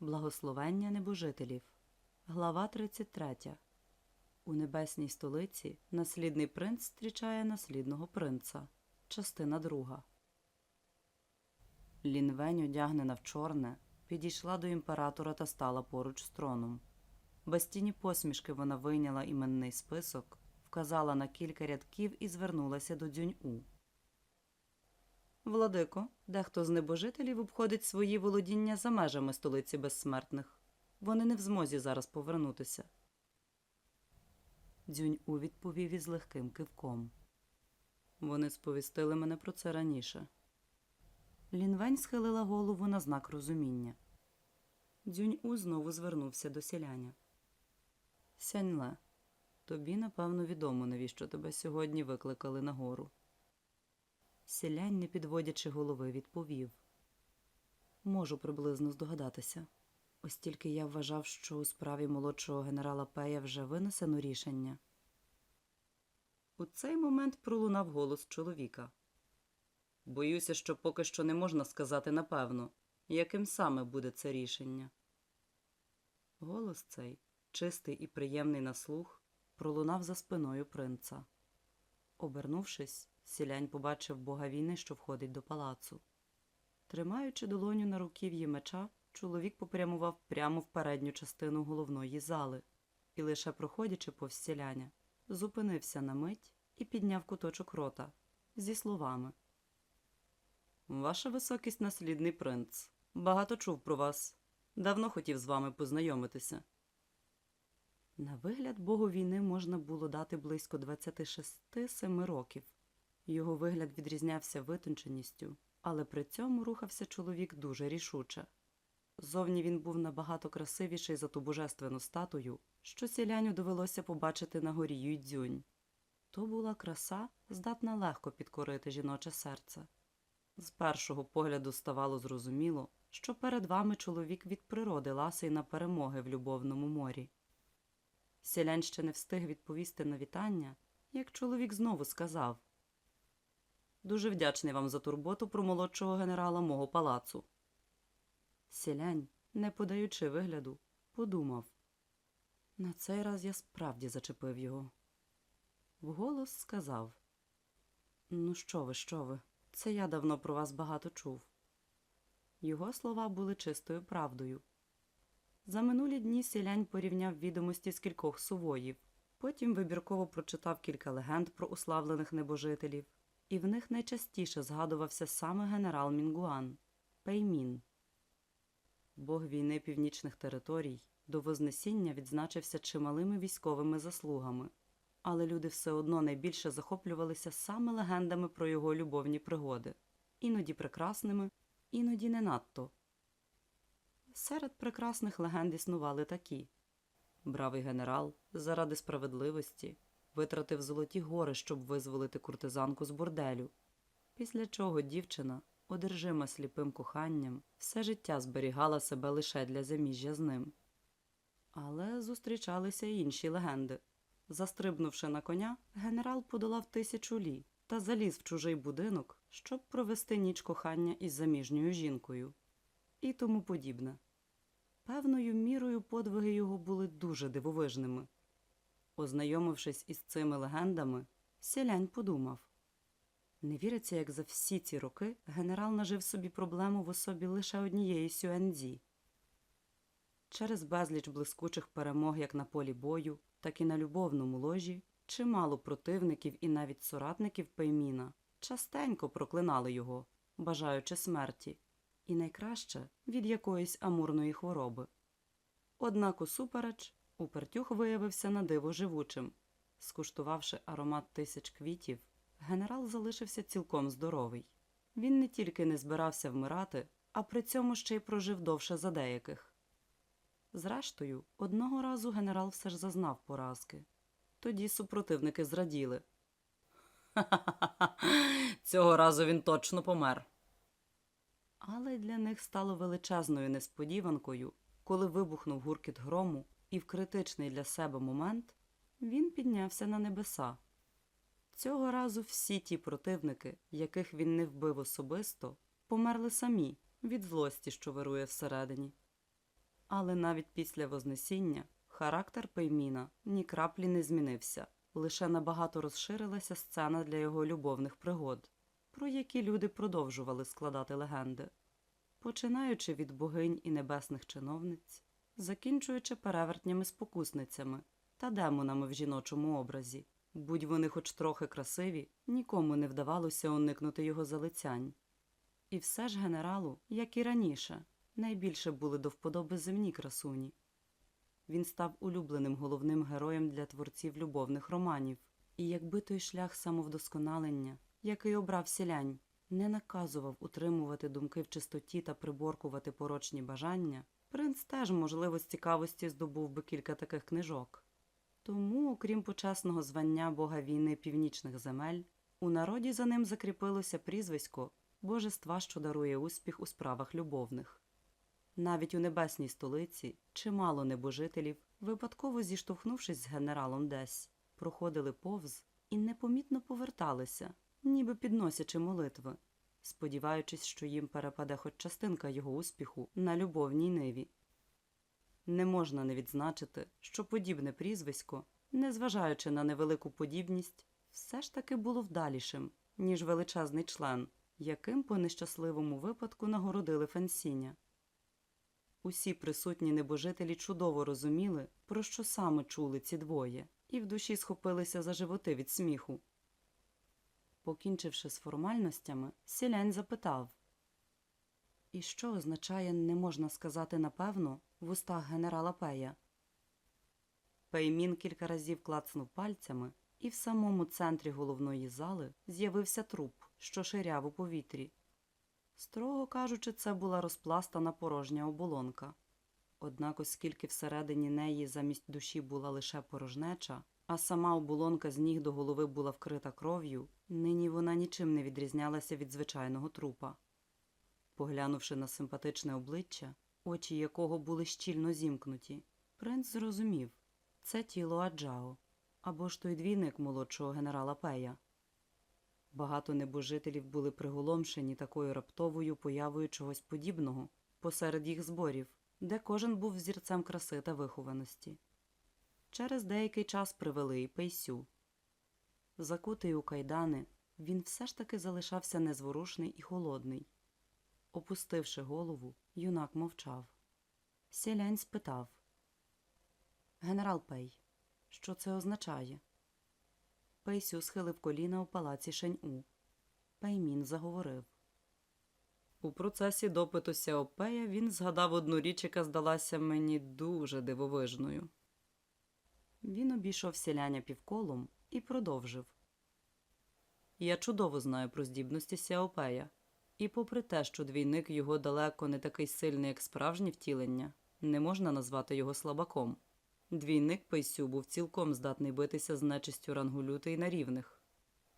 Благословення небожителів. Глава 33. У небесній столиці наслідний принц зустрічає наслідного принца. Частина друга. Лінвень, одягнена в чорне, підійшла до імператора та стала поруч з троном. Без тіні посмішки вона вийняла іменний список, вказала на кілька рядків і звернулася до дзюнь-у. Владико, дехто з небожителів обходить свої володіння за межами столиці безсмертних. Вони не в змозі зараз повернутися. Дзюнь-у відповів із легким кивком. Вони сповістили мене про це раніше. Лінвень схилила голову на знак розуміння. Дзюнь-у знову звернувся до селяня. Сяньле, тобі, напевно, відомо, навіщо тебе сьогодні викликали нагору. Селянь, не підводячи голови, відповів. Можу приблизно здогадатися. Ось тільки я вважав, що у справі молодшого генерала Пея вже винесено рішення. У цей момент пролунав голос чоловіка. Боюся, що поки що не можна сказати напевно, яким саме буде це рішення. Голос цей, чистий і приємний на слух, пролунав за спиною принца. Обернувшись, сілянь побачив бога війни, що входить до палацу. Тримаючи долоню на руків'ї меча, чоловік попрямував прямо в передню частину головної зали і, лише проходячи повз сіляня, зупинився на мить і підняв куточок рота зі словами. Ваша високість наслідний принц. Багато чув про вас. Давно хотів з вами познайомитися. На вигляд богу війни можна було дати близько 26-7 років. Його вигляд відрізнявся витонченістю, але при цьому рухався чоловік дуже рішуче. Зовні він був набагато красивіший за ту божественну статую, що сіляню довелося побачити на горі Юйдзюнь. То була краса, здатна легко підкорити жіноче серце. З першого погляду ставало зрозуміло, що перед вами чоловік від природи ласий на перемоги в любовному морі. Селянь ще не встиг відповісти на вітання, як чоловік знову сказав Дуже вдячний вам за турботу про молодшого генерала мого палацу. Селянь, не подаючи вигляду, подумав на цей раз я справді зачепив його. Вголос сказав Ну, що ви, що ви? Це я давно про вас багато чув. Його слова були чистою правдою. За минулі дні сілянь порівняв відомості з кількох сувоїв, потім вибірково прочитав кілька легенд про уславлених небожителів, і в них найчастіше згадувався саме генерал Мінгуан Пеймін. Бог війни північних територій до Вознесіння відзначився чималими військовими заслугами, але люди все одно найбільше захоплювалися саме легендами про його любовні пригоди, іноді прекрасними, іноді не надто. Серед прекрасних легенд існували такі бравий генерал заради справедливості витратив золоті гори, щоб визволити куртизанку з борделю, після чого дівчина, одержима сліпим коханням, все життя зберігала себе лише для заміжжя з ним. Але зустрічалися й інші легенди. Застрибнувши на коня, генерал подолав тисячу лі та заліз в чужий будинок, щоб провести ніч кохання із заміжньою жінкою. І тому подібне. Певною мірою подвиги його були дуже дивовижними. Ознайомившись із цими легендами, селянь подумав не віриться, як за всі ці роки генерал нажив собі проблему в особі лише однієї Сюензі. Через безліч блискучих перемог як на полі бою, так і на любовному ложі, чимало противників і навіть соратників Пейміна частенько проклинали його, бажаючи смерті, і найкраще від якоїсь амурної хвороби. Однак усупереч, упертюх виявився на диво живучим. Скуштувавши аромат тисяч квітів, генерал залишився цілком здоровий. Він не тільки не збирався вмирати, а при цьому ще й прожив довше за деяких. Зрештою, одного разу генерал все ж зазнав поразки. Тоді супротивники зраділи. Ха-ха-ха, цього разу він точно помер. Але для них стало величезною несподіванкою, коли вибухнув гуркіт грому, і в критичний для себе момент він піднявся на небеса. Цього разу всі ті противники, яких він не вбив особисто, померли самі від злості, що вирує всередині. Але навіть після Вознесіння характер Пейміна ні краплі не змінився, лише набагато розширилася сцена для його любовних пригод, про які люди продовжували складати легенди, починаючи від богинь і небесних чиновниць, закінчуючи перевертнями-спокусницями та демонами в жіночому образі. Будь вони хоч трохи красиві, нікому не вдавалося уникнути його залицянь. І все ж генералу, як і раніше, найбільше були до вподоби земні красуні. Він став улюбленим головним героєм для творців любовних романів, і якби той шлях самовдосконалення, який обрав сілянь, не наказував утримувати думки в чистоті та приборкувати порочні бажання, принц теж, можливо, з цікавості здобув би кілька таких книжок. Тому, окрім почесного звання бога війни північних земель, у народі за ним закріпилося прізвисько божества, що дарує успіх у справах любовних. Навіть у небесній столиці чимало небожителів, випадково зіштовхнувшись з генералом десь, проходили повз і непомітно поверталися, ніби підносячи молитви, сподіваючись, що їм перепаде хоч частинка його успіху на любовній ниві. Не можна не відзначити, що подібне прізвисько, незважаючи на невелику подібність, все ж таки було вдалішим, ніж величезний член, яким по нещасливому випадку нагородили Фенсіня. Усі присутні небожителі чудово розуміли, про що саме чули ці двоє, і в душі схопилися за животи від сміху. Покінчивши з формальностями, сілянь запитав І що означає не можна сказати напевно в устах генерала Пея? Пеймін кілька разів клацнув пальцями, і в самому центрі головної зали з'явився труп, що ширяв у повітрі. Строго кажучи, це була розпластана порожня оболонка. Однак, оскільки всередині неї замість душі була лише порожнеча, а сама оболонка з ніг до голови була вкрита кров'ю, нині вона нічим не відрізнялася від звичайного трупа. Поглянувши на симпатичне обличчя, очі якого були щільно зімкнуті, принц зрозумів це тіло Аджао, або ж той двійник молодшого генерала Пея. Багато небожителів були приголомшені такою раптовою появою чогось подібного посеред їх зборів, де кожен був взірцем краси та вихованості. Через деякий час привели і Пейсю. Закутий у кайдани, він все ж таки залишався незворушний і холодний. Опустивши голову, юнак мовчав. Сілянь спитав Генерал Пей, що це означає? Пейсю схилив коліна у палаці Шень-У. Пеймін заговорив. У процесі допиту Сяопея він згадав одну річ, яка здалася мені дуже дивовижною. Він обійшов сіляня півколом і продовжив. Я чудово знаю про здібності Сяопея, і попри те, що двійник його далеко не такий сильний, як справжнє втілення, не можна назвати його слабаком. Двійник Пейсю був цілком здатний битися з нечистю рангу лютий на рівних.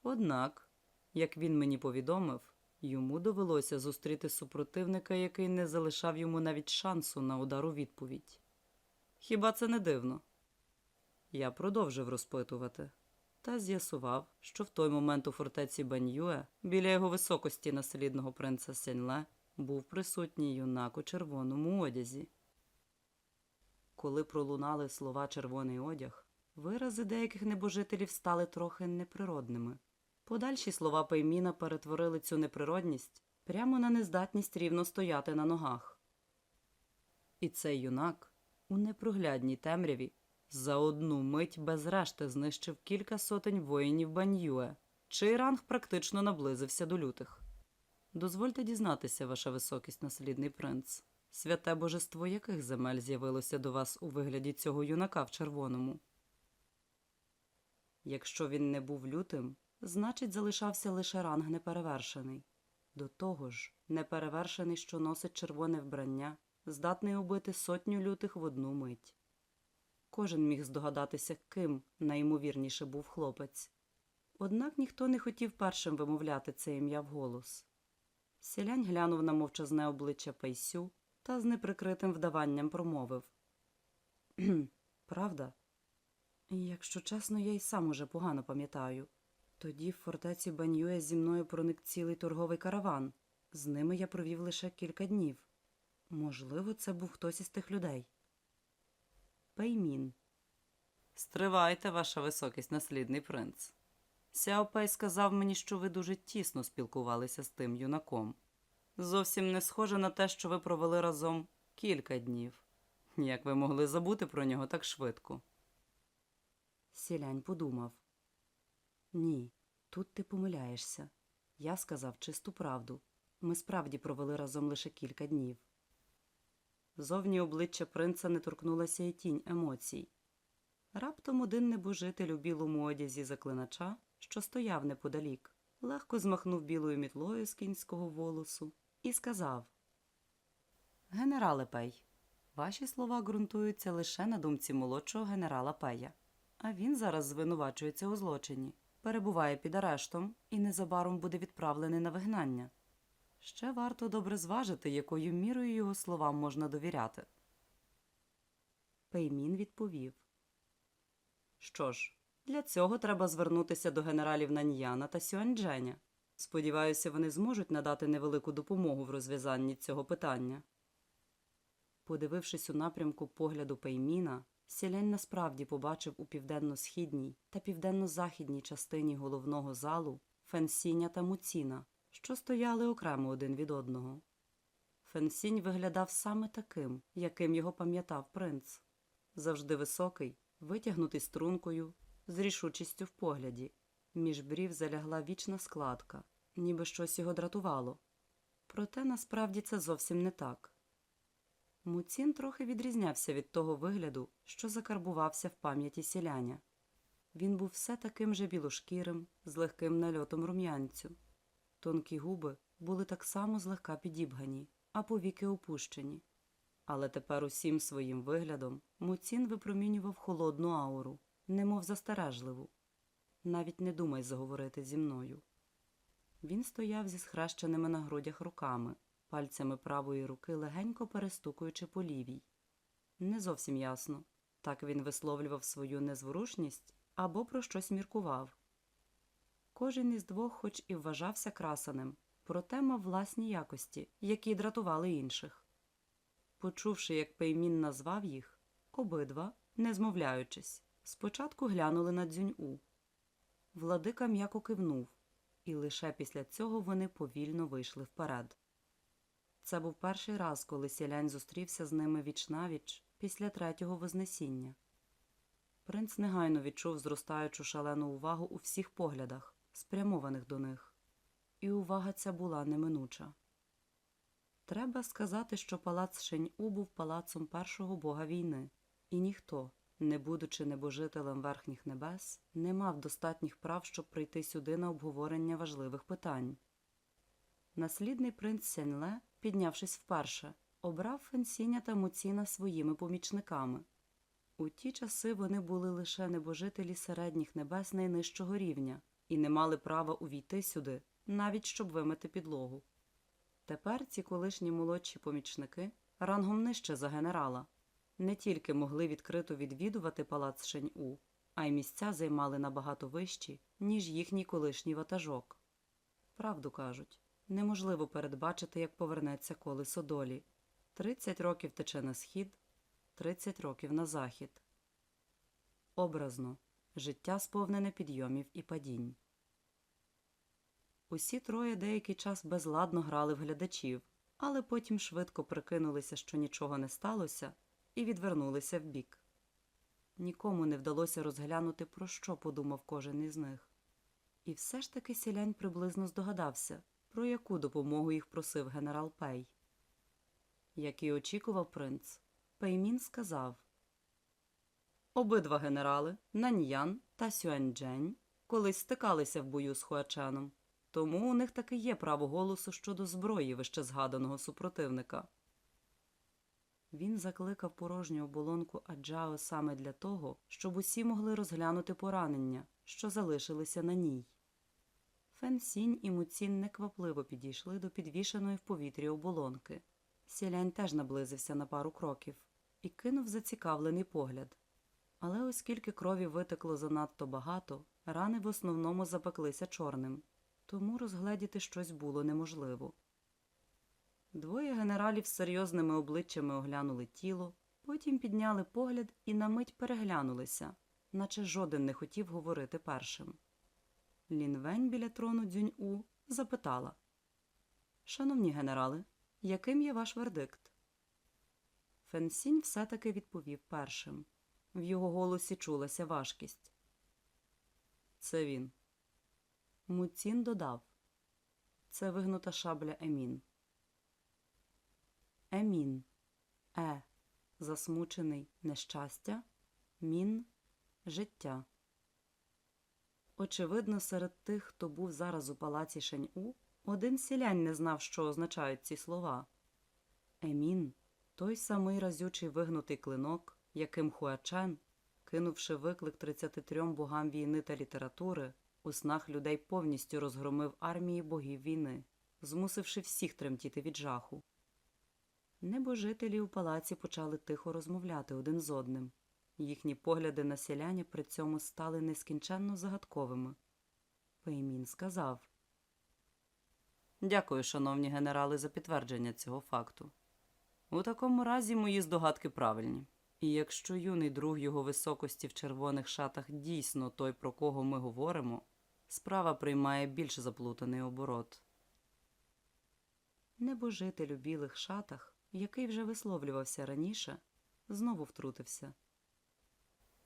Однак, як він мені повідомив, йому довелося зустріти супротивника, який не залишав йому навіть шансу на удар у відповідь. Хіба це не дивно? Я продовжив розпитувати та з'ясував, що в той момент у фортеці Баньюе, біля його високості наслідного принца Сяньле, був присутній юнак у червоному одязі. Коли пролунали слова червоний одяг, вирази деяких небожителів стали трохи неприродними. Подальші слова Пейміна перетворили цю неприродність прямо на нездатність рівно стояти на ногах. І цей юнак у непроглядній темряві за одну мить без решти знищив кілька сотень воїнів Баньюе, чий ранг практично наблизився до лютих. Дозвольте дізнатися, ваша високість, наслідний принц. Святе божество яких земель з'явилося до вас у вигляді цього юнака в червоному? Якщо він не був лютим, значить залишався лише ранг неперевершений. До того ж, неперевершений, що носить червоне вбрання, здатний убити сотню лютих в одну мить. Кожен міг здогадатися, ким найімовірніше був хлопець. Однак ніхто не хотів першим вимовляти це ім'я вголос. Селянь глянув на мовчазне обличчя Пейсю та з неприкритим вдаванням промовив Правда? Якщо чесно, я й сам уже погано пам'ятаю. Тоді в фортеці Баньюе зі мною проник цілий торговий караван. З ними я провів лише кілька днів. Можливо, це був хтось із тих людей. Пеймін. Стривайте, ваша високість, наслідний принц. Сяопей сказав мені, що ви дуже тісно спілкувалися з тим юнаком. Зовсім не схоже на те, що ви провели разом кілька днів. Як ви могли забути про нього так швидко? Сілянь подумав. Ні, тут ти помиляєшся. Я сказав чисту правду. Ми справді провели разом лише кілька днів. Зовні обличчя принца не торкнулася й тінь емоцій. Раптом один небожитель у білому одязі заклинача, що стояв неподалік, легко змахнув білою мітлою з кінського волосу і сказав Генерале Пей, ваші слова ґрунтуються лише на думці молодшого генерала Пея, а він зараз звинувачується у злочині, перебуває під арештом і незабаром буде відправлений на вигнання. Ще варто добре зважити, якою мірою його словам можна довіряти. Пеймін відповів Що ж, для цього треба звернутися до генералів Наньяна та Сюаньчженя. Сподіваюся, вони зможуть надати невелику допомогу в розв'язанні цього питання. Подивившись у напрямку погляду Пейміна, Сілянь насправді побачив у південно-східній та південно-західній частині головного залу Фенсіня та Муціна, що стояли окремо один від одного. Фенсінь виглядав саме таким, яким його пам'ятав принц завжди високий, витягнутий стрункою, з рішучістю в погляді. Між брів залягла вічна складка, ніби щось його дратувало. Проте насправді це зовсім не так. Муцін трохи відрізнявся від того вигляду, що закарбувався в пам'яті сіляня. Він був все таким же білошкірим, з легким нальотом рум'янцю. Тонкі губи були так само злегка підібгані, а повіки опущені. Але тепер усім своїм виглядом Муцін випромінював холодну ауру, немов застережливу. Навіть не думай заговорити зі мною. Він стояв зі схрещеними на грудях руками, пальцями правої руки легенько перестукуючи по лівій. Не зовсім ясно. Так він висловлював свою незворушність або про щось міркував. Кожен із двох, хоч і вважався красаним, проте мав власні якості, які дратували інших. Почувши, як Пеймін назвав їх, обидва, не змовляючись, спочатку глянули на дзюнь-у. Владика м'яко кивнув, і лише після цього вони повільно вийшли вперед. Це був перший раз, коли сілянь зустрівся з ними віч-навіч після третього вознесіння. Принц негайно відчув зростаючу шалену увагу у всіх поглядах, спрямованих до них, і увага ця була неминуча. Треба сказати, що палац Шень-У був палацом першого бога війни, і ніхто, не будучи небожителем верхніх небес, не мав достатніх прав, щоб прийти сюди на обговорення важливих питань. Наслідний принц Сяньле, піднявшись вперше, обрав Фенсіня та Муціна своїми помічниками. У ті часи вони були лише небожителі середніх небес найнижчого рівня і не мали права увійти сюди, навіть щоб вимити підлогу. Тепер ці колишні молодші помічники, рангом нижче за генерала, не тільки могли відкрито відвідувати палац Шень-У, а й місця займали набагато вищі, ніж їхній колишній ватажок. Правду кажуть, неможливо передбачити, як повернеться колесо долі. Тридцять років тече на схід, тридцять років на захід. Образно, життя сповнене підйомів і падінь. Усі троє деякий час безладно грали в глядачів, але потім швидко прикинулися, що нічого не сталося, і відвернулися вбік. Нікому не вдалося розглянути, про що подумав кожен із них. І все ж таки сілянь приблизно здогадався, про яку допомогу їх просив генерал Пей. Як і очікував принц, Пеймін сказав Обидва генерали, Наньян та Сюаньчжень, колись стикалися в бою з Хуаченом, тому у них таки є право голосу щодо зброї вище згаданого супротивника. Він закликав порожню оболонку Аджао саме для того, щоб усі могли розглянути поранення, що залишилися на ній. Фенсінь і Муцін неквапливо підійшли до підвішеної в повітрі оболонки. Сілянь теж наблизився на пару кроків і кинув зацікавлений погляд. Але оскільки крові витекло занадто багато, рани в основному запеклися чорним, тому розгледіти щось було неможливо. Двоє генералів з серйозними обличчями оглянули тіло, потім підняли погляд і на мить переглянулися, наче жоден не хотів говорити першим. Лінвень біля трону Дзюнь-У запитала Шановні генерали, яким є ваш вердикт? Фенсінь все-таки відповів першим. В його голосі чулася важкість. Це він. Муцін додав. Це вигнута шабля Емін. Емін. Е. Засмучений нещастя. Мін. Життя. Очевидно, серед тих, хто був зараз у палаці Шень-У, один сілянь не знав, що означають ці слова. Емін той самий разючий вигнутий клинок, яким Хуачен, кинувши виклик 33 богам війни та літератури, у снах людей повністю розгромив армії богів війни, змусивши всіх тремтіти від жаху. Небожителі у палаці почали тихо розмовляти один з одним. Їхні погляди на селяня при цьому стали нескінченно загадковими. Пеймін сказав Дякую, шановні генерали, за підтвердження цього факту. У такому разі мої здогадки правильні. І якщо юний друг його високості в червоних шатах дійсно той, про кого ми говоримо, справа приймає більш заплутаний оборот. Небожитель у білих шатах, який вже висловлювався раніше, знову втрутився.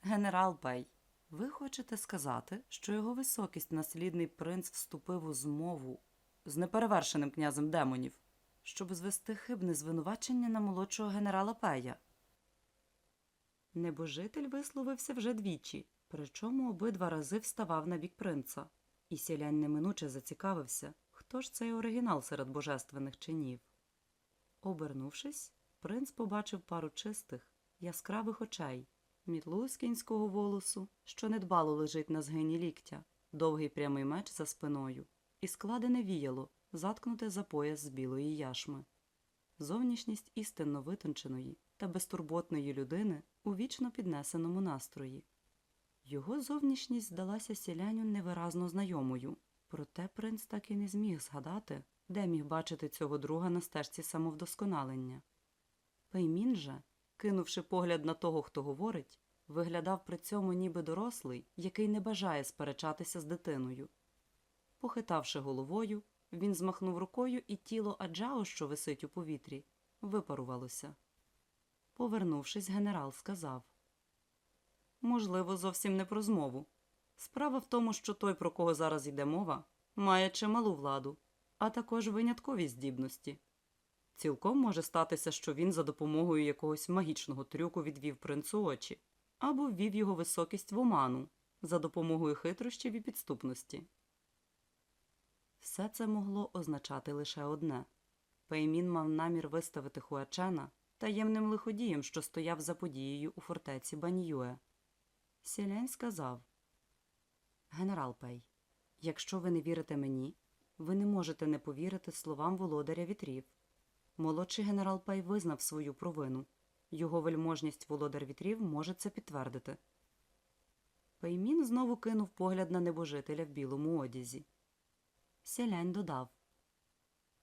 Генерал Пей, ви хочете сказати, що його високість наслідний принц вступив у змову з неперевершеним князем демонів, щоб звести хибне звинувачення на молодшого генерала Пея? Небожитель висловився вже двічі, причому обидва рази вставав на бік принца, і сілянь неминуче зацікавився, хто ж цей оригінал серед божественних чинів. Обернувшись, принц побачив пару чистих, яскравих очей, мітлу волосу, що недбало лежить на згині ліктя, довгий прямий меч за спиною, і складене віяло, заткнуте за пояс з білої яшми. Зовнішність істинно витонченої та безтурботної людини у вічно піднесеному настрої. Його зовнішність здалася сіляню невиразно знайомою, проте принц так і не зміг згадати, де міг бачити цього друга на стежці самовдосконалення. Пеймін же, кинувши погляд на того, хто говорить, виглядав при цьому ніби дорослий, який не бажає сперечатися з дитиною. Похитавши головою, він змахнув рукою, і тіло Аджао, що висить у повітрі, випарувалося. Повернувшись, генерал сказав Можливо, зовсім не про змову. Справа в тому, що той, про кого зараз йде мова, має чималу владу, а також виняткові здібності. Цілком може статися, що він за допомогою якогось магічного трюку відвів принцу очі або ввів його високість в оману за допомогою хитрощів і підступності. Все це могло означати лише одне Пеймін мав намір виставити Хуачена таємним лиходієм, що стояв за подією у фортеці Баньюе. Сілянь сказав Генерал Пей, якщо ви не вірите мені, ви не можете не повірити словам володаря вітрів. Молодший генерал Пей визнав свою провину. Його вельможність володар вітрів може це підтвердити. Пеймін знову кинув погляд на небожителя в білому одязі. Сялянь додав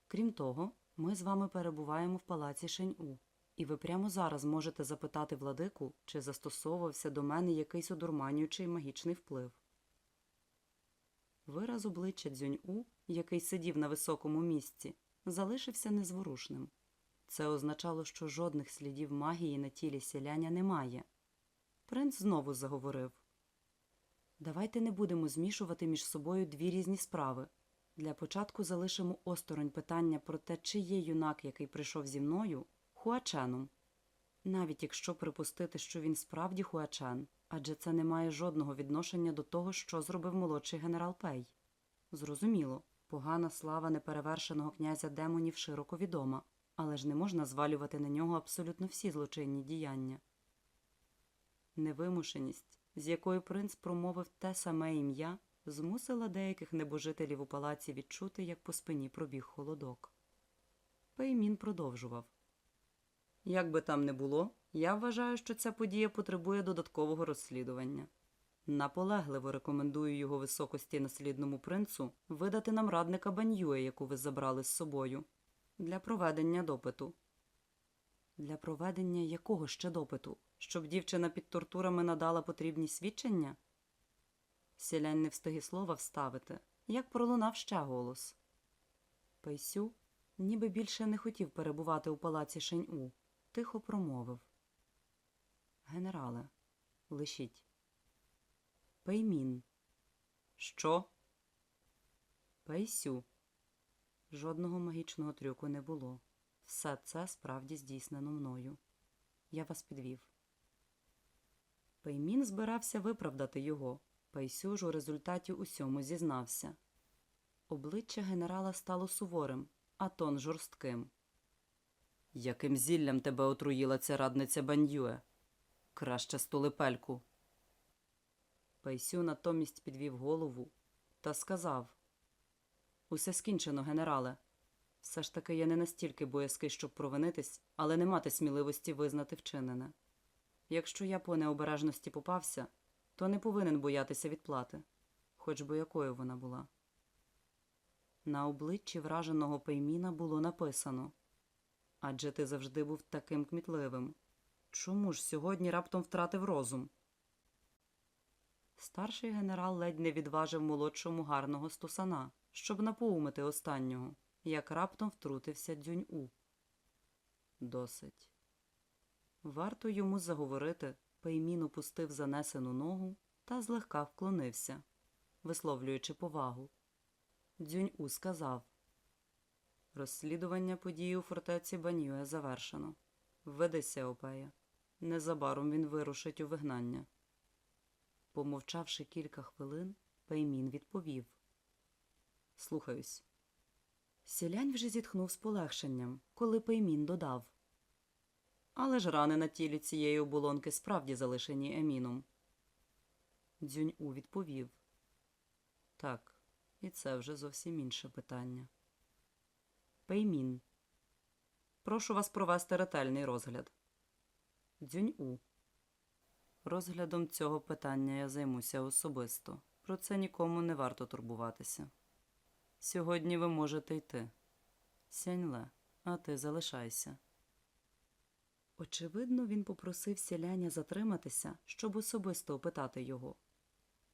Крім того, ми з вами перебуваємо в палаці Шень-У, і ви прямо зараз можете запитати владику, чи застосовувався до мене якийсь одурманюючий магічний вплив. Вираз обличчя Дзюнь-У, який сидів на високому місці, залишився незворушним. Це означало, що жодних слідів магії на тілі сіляня немає. Принц знову заговорив Давайте не будемо змішувати між собою дві різні справи. Для початку залишимо осторонь питання про те, чи є юнак, який прийшов зі мною, Хуаченом. Навіть якщо припустити, що він справді Хуачен, адже це не має жодного відношення до того, що зробив молодший генерал Пей. Зрозуміло, погана слава неперевершеного князя демонів широко відома, але ж не можна звалювати на нього абсолютно всі злочинні діяння. Невимушеність, з якою принц промовив те саме ім'я, змусила деяких небожителів у палаці відчути, як по спині пробіг холодок. Пеймін продовжував. Як би там не було, я вважаю, що ця подія потребує додаткового розслідування. Наполегливо рекомендую його високості наслідному принцу видати нам радника Баньюе, яку ви забрали з собою. Для проведення допиту. Для проведення якого ще допиту? Щоб дівчина під тортурами надала потрібні свідчення? Сілянь не встиг слова вставити, як пролунав ще голос. Пейсю, ніби більше не хотів перебувати у палаці Шень-У, тихо промовив. Генерале, лишіть. Пеймін. Що? Пейсю. Жодного магічного трюку не було. Все це справді здійснено мною. Я вас підвів. Пеймін збирався виправдати його. Пейсю ж у результаті усьому зізнався. Обличчя генерала стало суворим, а тон жорстким. Яким зіллям тебе отруїла ця радниця Баньюе? Краще столипельку. Пейсю натомість підвів голову та сказав Усе скінчено, генерале. Все ж таки я не настільки боязкий, щоб провинитись, але не мати сміливості визнати вчинене. Якщо я по необережності попався, то не повинен боятися відплати, хоч би якою вона була. На обличчі враженого пейміна було написано Адже ти завжди був таким кмітливим. Чому ж сьогодні раптом втратив розум? Старший генерал ледь не відважив молодшому гарного стусана, щоб напоумити останнього, як раптом втрутився дзюнь-у. Досить. Варто йому заговорити, Пеймін опустив занесену ногу та злегка вклонився, висловлюючи повагу. Дзюнь-у сказав Розслідування події у фортеці Банюе завершено. Введи Сеопея. Незабаром він вирушить у вигнання. Помовчавши кілька хвилин, Пеймін відповів Слухаюсь. Сілянь вже зітхнув з полегшенням, коли Пеймін додав. Але ж рани на тілі цієї оболонки справді залишені еміном. Дзюнь-у відповів Так, і це вже зовсім інше питання. Пеймін. Прошу вас провести ретельний розгляд. Дзюнь-у. Розглядом цього питання я займуся особисто. Про це нікому не варто турбуватися. Сьогодні ви можете йти. Сяньле, а ти залишайся. Очевидно, він попросив селяня затриматися, щоб особисто опитати його.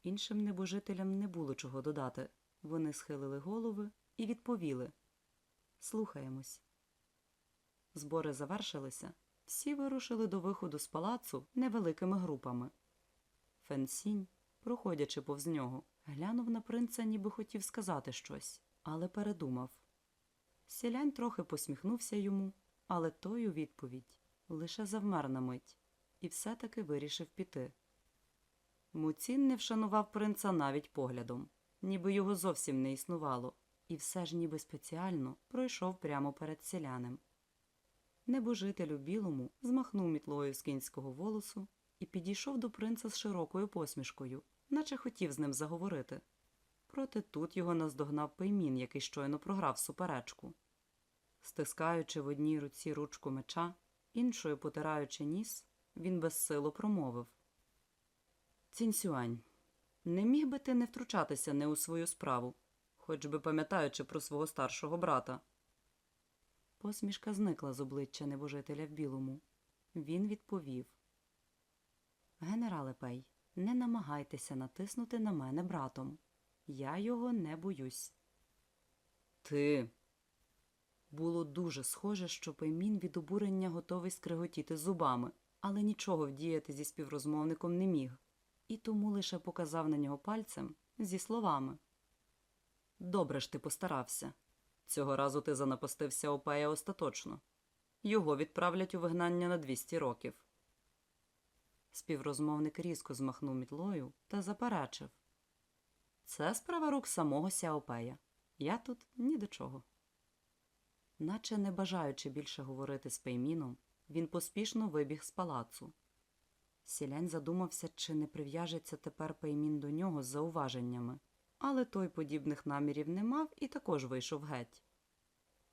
Іншим небожителям не було чого додати. Вони схилили голови і відповіли Слухаємось. Збори завершилися. Всі вирушили до виходу з палацу невеликими групами. Фенсінь, проходячи повз нього, глянув на принца, ніби хотів сказати щось, але передумав. Сілянь трохи посміхнувся йому, але той у відповідь лише завмер на мить і все-таки вирішив піти. Муцін не вшанував принца навіть поглядом, ніби його зовсім не існувало, і все ж ніби спеціально пройшов прямо перед селянем. Небожитель у білому змахнув мітлою з кінського волосу і підійшов до принца з широкою посмішкою, наче хотів з ним заговорити. Проте тут його наздогнав пеймін, який щойно програв суперечку. Стискаючи в одній руці ручку меча, іншою потираючи ніс, він безсило промовив Цінсюань, не міг би ти не втручатися не у свою справу, хоч би пам'ятаючи про свого старшого брата. Посмішка зникла з обличчя небожителя в білому. Він відповів Генерале Пей, не намагайтеся натиснути на мене братом. Я його не боюсь. Ти. Було дуже схоже, що Пеймін від обурення готовий скриготіти зубами, але нічого вдіяти зі співрозмовником не міг, і тому лише показав на нього пальцем зі словами Добре ж ти постарався. Цього разу ти занапастився Опея остаточно. Його відправлять у вигнання на 200 років. Співрозмовник різко змахнув мітлою та заперечив. Це справа рук самого Сяопея. Я тут ні до чого. Наче не бажаючи більше говорити з Пейміном, він поспішно вибіг з палацу. Сілянь задумався, чи не прив'яжеться тепер Пеймін до нього з зауваженнями, але той подібних намірів не мав і також вийшов геть.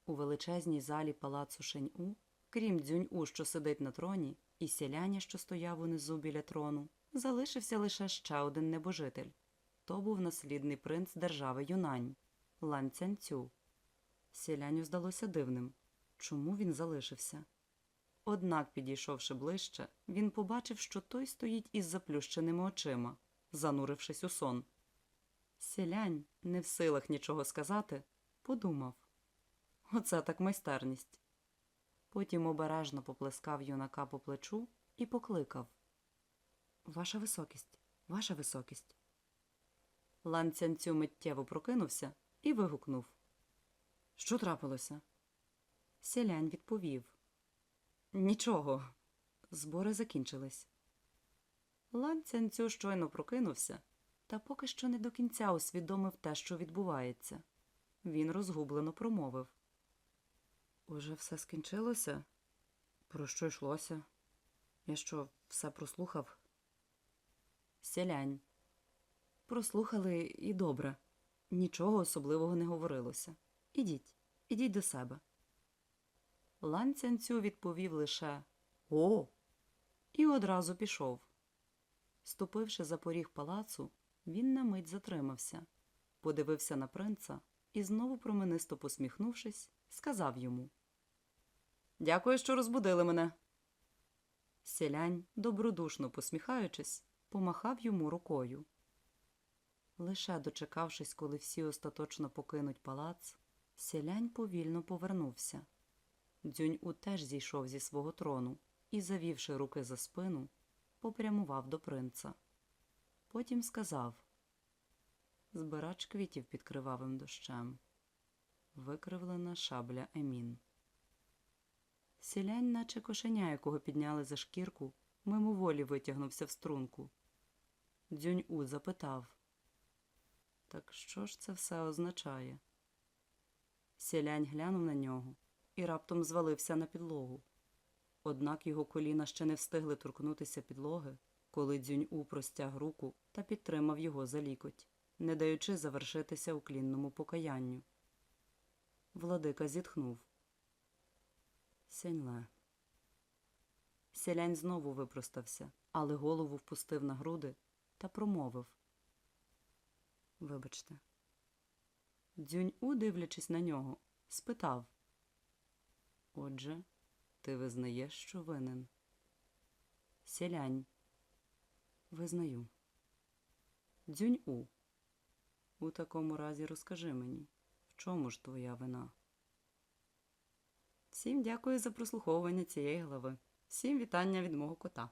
У величезній залі палацу Шень-У, крім дзюнь-У, що сидить на троні, і сіляня, що стояв унизу біля трону, залишився лише ще один небожитель. То був наслідний принц держави Юнань Лан Цянцю. Сіляню здалося дивним, чому він залишився. Однак, підійшовши ближче, він побачив, що той стоїть із заплющеними очима, занурившись у сон. Сілянь, не в силах нічого сказати, подумав Оце так майстерність. Потім обережно поплескав юнака по плечу і покликав Ваша високість, ваша високість. Лан Цянцю миттєво прокинувся і вигукнув Що трапилося? Сілянь відповів Нічого. Збори закінчились. Лан Цянцю щойно прокинувся, та поки що не до кінця усвідомив те, що відбувається. Він розгублено промовив. Уже все скінчилося? Про що йшлося? Я що, все прослухав? Сілянь. Прослухали і добре. Нічого особливого не говорилося. Ідіть, ідіть до себе. Лан Цянцю відповів лише О. і одразу пішов. Ступивши за поріг палацу, він на мить затримався, подивився на принца і, знову променисто посміхнувшись, сказав йому Дякую, що розбудили мене. Сілянь, добродушно посміхаючись, помахав йому рукою. Лише дочекавшись, коли всі остаточно покинуть палац, сілянь повільно повернувся. Дзюнь-у теж зійшов зі свого трону і, завівши руки за спину, попрямував до принца. Потім сказав Збирач квітів під кривавим дощем. Викривлена шабля Емін. Сілянь, наче кошеня, якого підняли за шкірку, мимоволі витягнувся в струнку. Дзюнь-у запитав Так що ж це все означає? Сілянь глянув на нього і раптом звалився на підлогу. Однак його коліна ще не встигли торкнутися підлоги, коли дзюнь-у простяг руку та підтримав його за лікоть, не даючи завершитися уклінному покаянню. Владика зітхнув. Сяньле. Сялянь знову випростався, але голову впустив на груди та промовив. Вибачте. Дзюнь-у, дивлячись на нього, спитав. Отже, ти визнаєш, що винен? Сілянь. Визнаю. Дзюнь-у. У такому разі розкажи мені, в чому ж твоя вина? Всім дякую за прослуховування цієї глави. Всім вітання від мого кота.